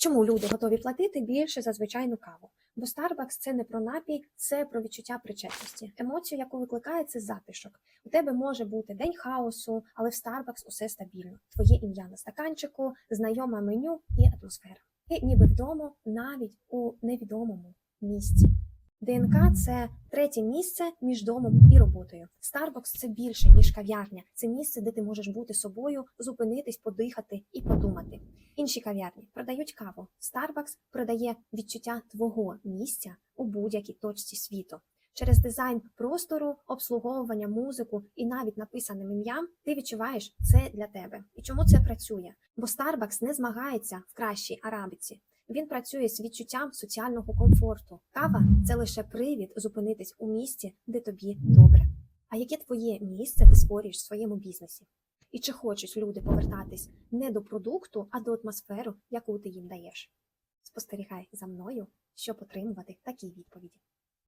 Чому люди готові платити більше за звичайну каву? Бо Starbucks – це не про напій, це про відчуття причетності. Емоцію, яку викликає, це затишок. У тебе може бути день хаосу, але в Starbucks усе стабільно. Твоє ім'я на стаканчику, знайоме меню і атмосфера. Ти ніби вдома навіть у невідомому місці. ДНК це третє місце між домом і роботою. Starbucks – це більше ніж кав'ярня. Це місце, де ти можеш бути собою, зупинитись, подихати і подумати. Інші кав'ярні продають каву. Starbucks продає відчуття твого місця у будь-якій точці світу. Через дизайн простору, обслуговування, музику і навіть написаним ім'ям ти відчуваєш це для тебе. І чому це працює? Бо Starbucks не змагається в кращій арабіці. Він працює з відчуттям соціального комфорту. Кава це лише привід зупинитись у місці, де тобі добре. А яке твоє місце ти створюєш в своєму бізнесі? І чи хочуть люди повертатись не до продукту, а до атмосферу, яку ти їм даєш? Спостерігай за мною, щоб отримувати такі відповіді.